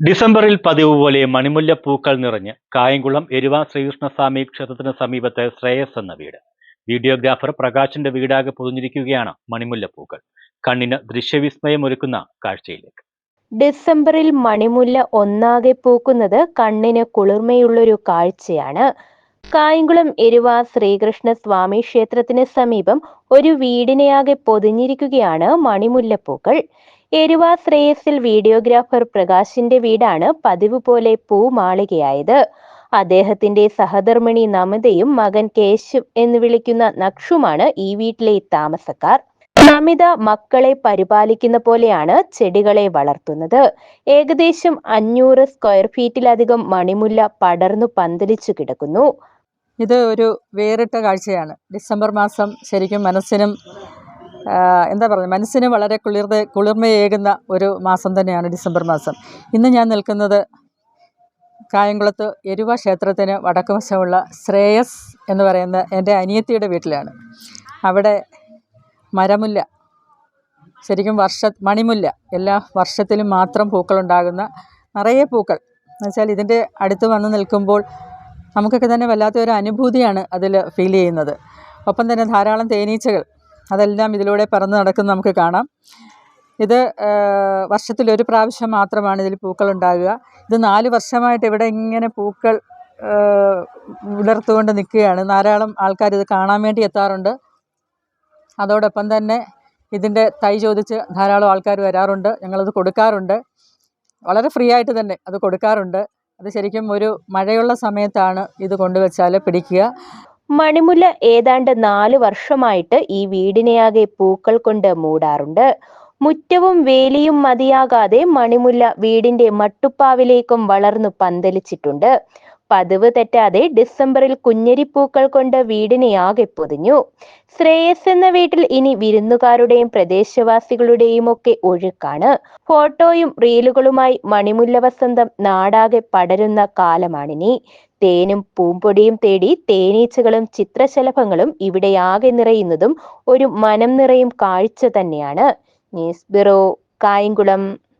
ഡിസംബറിൽ പതിവ് പോലെ മണിമുല്ല പൂക്കൾ നിറഞ്ഞ് കായംകുളം എരുവ ശ്രീകൃഷ്ണസ്വാമി ക്ഷേത്രത്തിന് സമീപത്തെ ശ്രേയസ് എന്ന വീട്. വീഡിയോഗ്രാഫർ പ്രകാശിന്റെ വീടാകെ പൊതിഞ്ഞിരിക്കുകയാണ് മണിമുല്ല പൂക്കൾ. കണ്ണിന് ദൃശ്യവിസ്മയം ഒരുക്കുന്ന കാഴ്ചയിലേക്ക്. ഡിസംബറിൽ മണിമുല്ല ഒന്നാകെ പൂക്കുന്നത് കണ്ണിന് കുളിർമയുള്ളൊരു കാഴ്ചയാണ്. കായംകുളം എരുവ ശ്രീകൃഷ്ണ സ്വാമി ക്ഷേത്രത്തിന് സമീപം ഒരു വീടിനെയാകെ പൊതിഞ്ഞിരിക്കുകയാണ് മണിമുല്ലപ്പൂക്കൾ എരുവ ശ്രേയസിൽ വീഡിയോഗ്രാഫർ പ്രകാശിന്റെ വീടാണ് പതിവ് പോലെ പൂമാളികയായത്. അദ്ദേഹത്തിന്റെ സഹധർമ്മിണി നമിതയും മകൻ കേശവ് എന്ന് വിളിക്കുന്ന നക്ഷുമാണ് ഈ വീട്ടിലെ താമസക്കാർ. നമിത മക്കളെ പരിപാലിക്കുന്ന പോലെയാണ് ചെടികളെ വളർത്തുന്നത്. ഏകദേശം അഞ്ഞൂറ് സ്ക്വയർ ഫീറ്റിലധികം മണിമുല്ല പടർന്നു പന്തലിച്ചു കിടക്കുന്നു. ഇത് ഒരു വേറിട്ട കാഴ്ചയാണ്. ഡിസംബർ മാസം ശരിക്കും മനസ്സിനും എന്താ പറയുക മനസ്സിന് വളരെ കുളിർത കുളിർമയേകുന്ന ഒരു മാസം തന്നെയാണ് ഡിസംബർ മാസം. ഇന്ന് ഞാൻ നിൽക്കുന്നത് കായംകുളത്ത് എരുവ ക്ഷേത്രത്തിന് വടക്കുവശമുള്ള ശ്രേയസ് എന്ന് പറയുന്ന എന്റെ അനിയത്തിയുടെ വീട്ടിലാണ്. അവിടെ മരമുല്ല ശരിക്കും വർഷ മണിമുല്ല എല്ലാ വർഷത്തിലും മാത്രം പൂക്കളുണ്ടാകുന്ന നിറയെ പൂക്കൾ. എന്നുവെച്ചാൽ ഇതിന്റെ അടുത്ത് വന്ന് നിൽക്കുമ്പോൾ നമുക്കൊക്കെ തന്നെ വല്ലാത്തൊരു അനുഭൂതിയാണ് അതിൽ ഫീൽ ചെയ്യുന്നത്. ഒപ്പം തന്നെ ധാരാളം തേനീച്ചകൾ അതെല്ലാം ഇതിലൂടെ പറന്ന് നടക്കുന്നത് നമുക്ക് കാണാം. ഇത് വർഷത്തിൽ ഒരു പ്രാവശ്യം മാത്രമാണ് ഇതിൽ പൂക്കൾ ഉണ്ടാകുക. ഇത് നാല് വർഷമായിട്ട് ഇവിടെ ഇങ്ങനെ പൂക്കൾ വിളർത്തുകൊണ്ട് നിൽക്കുകയാണ്. ധാരാളം ആൾക്കാർ ഇത് കാണാൻ വേണ്ടി എത്താറുണ്ട്. അതോടൊപ്പം തന്നെ ഇതിന്റെ തൈ ചോദിച്ച് ധാരാളം ആൾക്കാർ വരാറുണ്ട്. ഞങ്ങളത് കൊടുക്കാറുണ്ട്. വളരെ ഫ്രീ ആയിട്ട് തന്നെ അത് കൊടുക്കാറുണ്ട്. അത് ശരിക്കും ഒരു മഴയുള്ള സമയത്താണ് ഇത് കൊണ്ടുവച്ചാൽ പിടിക്കുക. മണിമുല്ല ഏതാണ്ട് നാല് വർഷമായിട്ട് ഈ വീടിനെയാകെ പൂക്കൾ കൊണ്ട് മൂടാറുണ്ട്. മുറ്റവും വേലിയും മതിയാകാതെ മണിമുല്ല വീടിന്റെ മട്ടുപ്പാവിലേക്കും വളർന്നു പന്തലിച്ചിട്ടുണ്ട്. പതിവ് തെറ്റാതെ ഡിസംബറിൽ കുഞ്ഞരിപ്പൂക്കൾ കൊണ്ട് വീടിനെയാകെ പൊതിഞ്ഞു. ശ്രേയസ് എന്ന വീട്ടിൽ ഇനി വിരുന്നുകാരുടെയും പ്രദേശവാസികളുടെയും ഒക്കെ ഒഴുക്കാണ്. ഫോട്ടോയും റീലുകളുമായി മണിമുല്ല വസന്തം നാടാകെ പടരുന്ന കാലമാണിനി. തേനും പൂമ്പൊടിയും തേടി തേനീച്ചകളും ചിത്രശലഭങ്ങളും ഇവിടെയാകെ നിറയുന്നതും ഒരു മനം നിറയും കാഴ്ച തന്നെയാണ്. News bureau Kayamkulam.